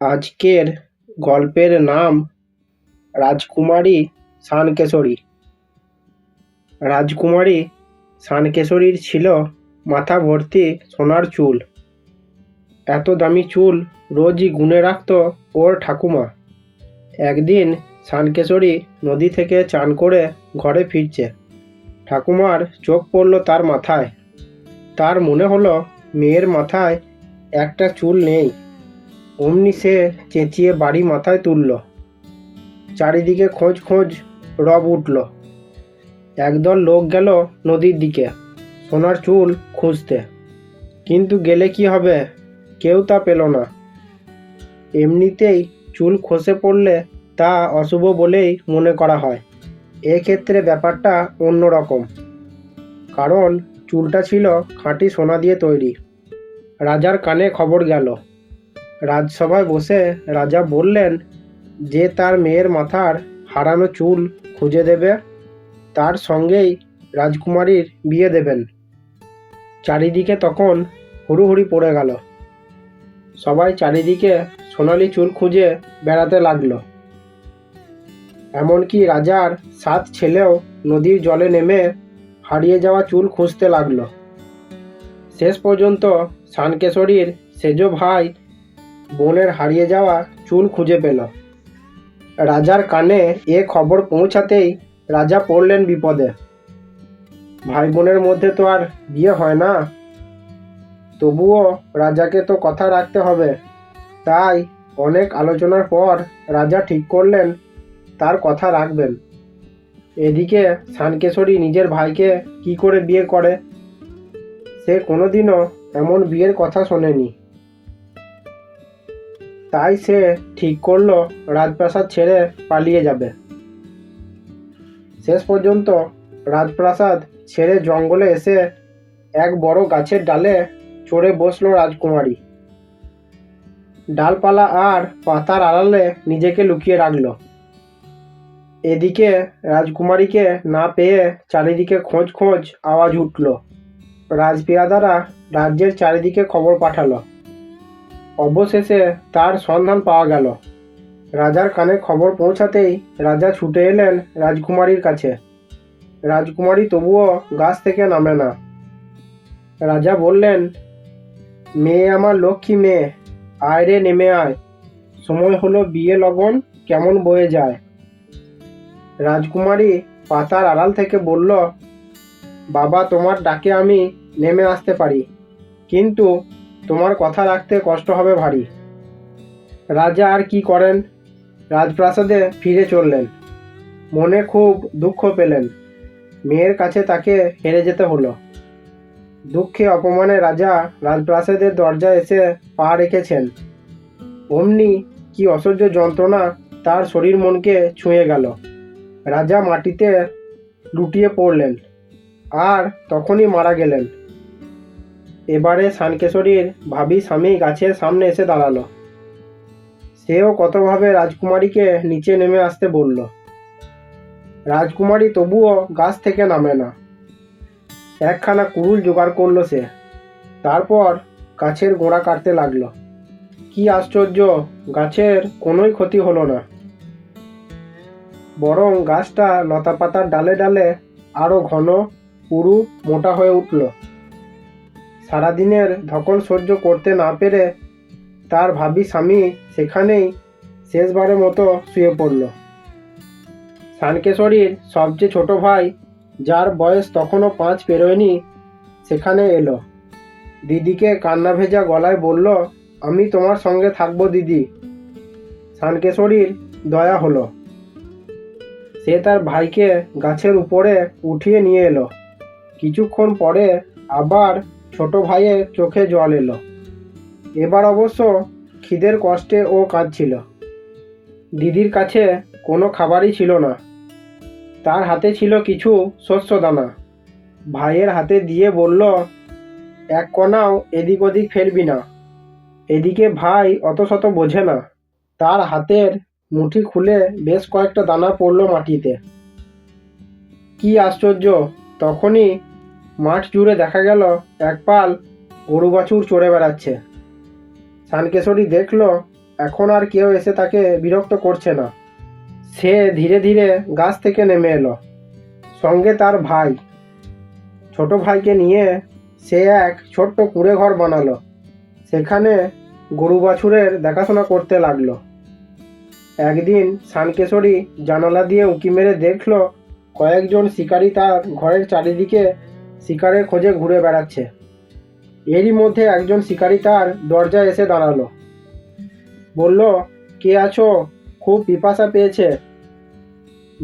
আজকের গল্পের নাম রাজকুমারী শানকেশরী রাজকুমারী শানকেশরীর ছিল মাথা ভর্তি সোনার চুল। এত দামি চুল রোজই গুনে রাখত ওর ঠাকুমা। একদিন শানকেশরী নদী থেকে চান করে ঘরে ফিরছে। ঠাকুমার চোখ পড়ল তার মাথায়। তার মনে হলো মেয়ের মাথায় একটা চুল নেই। অমনি সে চেঁচিয়ে বাড়ি মাথায় তুলল। চারিদিকে খোঁজ খোঁজ রব উঠল। একদল লোক গেল নদীর দিকে সোনার চুল খুঁজতে। কিন্তু গেলে কি হবে? কেউ তা পেল না। এমনিতেই চুল খসে পড়লে তা অশুভ বলেই মনে করা হয়। এক্ষেত্রে ব্যাপারটা অন্যরকম কারণ চুলটা ছিল খাঁটি সোনা দিয়ে তৈরি। রাজার কানে খবর গেল। রাজসভায় বসে রাজা বললেন, যে তার মেয়ের মাথার হারানো চুল খুঁজে দেবে, তার সঙ্গেই রাজকুমারীর বিয়ে দেবেন। চারিদিকে তখন হুড়ুহুড়ি পড়ে গেল। সবাই চারিদিকে সোনালি চুল খুঁজে বেড়াতে লাগল। এমনকি রাজার সাত ছেলেও নদীর জলে নেমে হারিয়ে যাওয়া চুল খুঁজতে লাগল। শেষ পর্যন্ত শানকেশরীর সেজ ভাই বোনের হারিয়ে যাওয়া চুল খুঁজে পেল। রাজার কানে এ খবর পৌঁছাতেই রাজা পড়লেন বিপদে। ভাই বোনের মধ্যে তো আর বিয়ে হয় না। তবুও রাজাকে তো কথা রাখতে হবে। তাই অনেক আলোচনার পর রাজা ঠিক করলেন, তার কথা রাখবেন। এদিকে শানকেশরী নিজের ভাইকে কি করে বিয়ে করে? সে কোনোদিনও এমন বিয়ের কথা শোনেনি। তাই সে ঠিক করল, রাজপ্রাসাদ ছেড়ে পালিয়ে যাবে। শেষ পর্যন্ত রাজপ্রাসাদ ছেড়ে জঙ্গলে এসে এক বড় গাছের ডালে চড়ে বসল রাজকুমারী। ডালপালা আর পাতার আড়ালে নিজেকে লুকিয়ে রাখল। এদিকে রাজকুমারীকে না পেয়ে চারিদিকে খোঁজ খোঁজ আওয়াজ উঠল। রাজপেয়াদারা রাজ্যের চারিদিকে খবর পাঠালো। অবশেষে তার সন্ধান পাওয়া গেল। রাজার কানে খবর পৌঁছাতেই রাজা ছুটে এলেন রাজকুমারীর কাছে। রাজকুমারী তবুও গাছ থেকে নামে না। রাজা বললেন, মেয়ে আমার লক্ষ্মী মেয়ে, আয় রে নেমে আয়। সময় হলো বিয়ে লগন কেমন বয়ে যায়? রাজকুমারী পাতার আড়াল থেকে বলল, বাবা, তোমার ডাকে আমি নেমে আসতে পারি। কিন্তু তোমার কথা রাখতে কষ্ট হবে ভারী। রাজা আর কি করেন? রাজপ্রাসাদে ফিরে চললেন। মনে খুব দুঃখ পেলেন। মেয়ের কাছে তাকে হেরে যেতে হলো। দুঃখে অপমানে রাজা রাজপ্রাসাদের দরজায় এসে পা রেখেছেন। অমনি কি অসহ্য যন্ত্রণা তার শরীর মনকে ছুঁয়ে গেল। রাজা মাটিতে লুটিয়ে পড়লেন। আর তখনই মারা গেলেন। এবারে শানকেশরীর ভাবি স্বামী গাছের সামনে এসে দাঁড়াল। সেও কতভাবে রাজকুমারীকে নিচে নেমে আসতে বলল। রাজকুমারী তবুও গাছ থেকে নামে না। একখানা কুড়ুল জোগাড় করল সে। তারপর গাছের গোড়া কাটতে লাগল। কি আশ্চর্য, গাছের কোনোই ক্ষতি হলো না। বরং গাছটা লতাপাতার ডালে ডালে আরও ঘন, পুরু, মোটা হয়ে উঠল। সারাদিনের ধকল সহ্য করতে না পেরে তার ভাবি স্বামী সেখানেই শেষবারের মতো শুয়ে পড়ল। শানকেশরীর সবচেয়ে ছোট ভাই, যার বয়স তখনও পাঁচ পেরোয়নি, সেখানে এলো। দিদিকে কান্না ভেজা গলায় বলল, আমি তোমার সঙ্গে থাকব দিদি। শানকেশরীর দয়া হলো। সে তার ভাইকে গাছের উপরে উঠিয়ে নিয়ে এলো। কিছুক্ষণ পরে আবার ছোট ভাইয়ের চোখে জল এলো। এবার অবশ্য খিদের কষ্টে ও কাঁদছিল। দিদির কাছে কোনো খাবারই ছিল না। তার হাতে ছিল কিছু শস্য দানা। ভাইয়ের হাতে দিয়ে বলল, এক কণাও এদিক ওদিক ফেলবি না। এদিকে ভাই অত শত বোঝে না তার হাতের মুঠি খুলে বেশ কয়েকটা দানা পড়ল মাটিতে। কি আশ্চর্য, তখনই মাঠ জুড়ে দেখা গেল এক পাল গরু বাছুর চড়ে বেড়াচ্ছে। শানকেশরী দেখল, এখন আর কেউ এসে তাকে বিরক্ত করছে না। সে ধীরে ধীরে গাছ থেকে নেমে এলো। সঙ্গে তার ভাই। ছোট ভাইকে নিয়ে সে এক ছোট্ট কুঁড়ে ঘর বানালো। সেখানে গরু বাছুরের দেখাশোনা করতে লাগল। একদিন শানকেশরী জানালা দিয়ে উঁকি মেরে দেখল, কয়েকজন শিকারী তার ঘরের চারিদিকে শিকারের খোঁজে ঘুরে বেড়াচ্ছে। এরই মধ্যে একজন শিকারী তার দরজায় এসে দাঁড়াল। বলল, কে আছো? খুব পিপাসা পেয়েছে।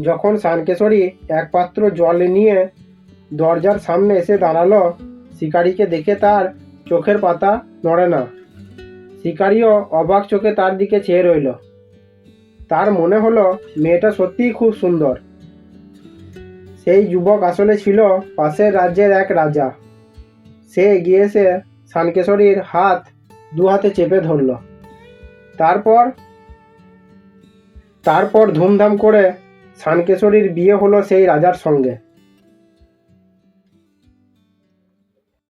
যখন শানকেশরী এক পাত্র জল নিয়ে দরজার সামনে এসে দাঁড়াল, শিকারীকে দেখে তার চোখের পাতা নড়ে না। শিকারীও অবাক চোখে তার দিকে চেয়ে রইল। তার মনে হলো, মেয়েটা সত্যিই খুব সুন্দর। সেই যুবক আসলে ছিল পাশের রাজ্যের এক রাজা। সে এসে শানকেশরীর হাত দু হাতে চেপে ধরল। তারপর তারপর ধুমধাম করে শানকেশরীর বিয়ে হলো সেই রাজার সঙ্গে।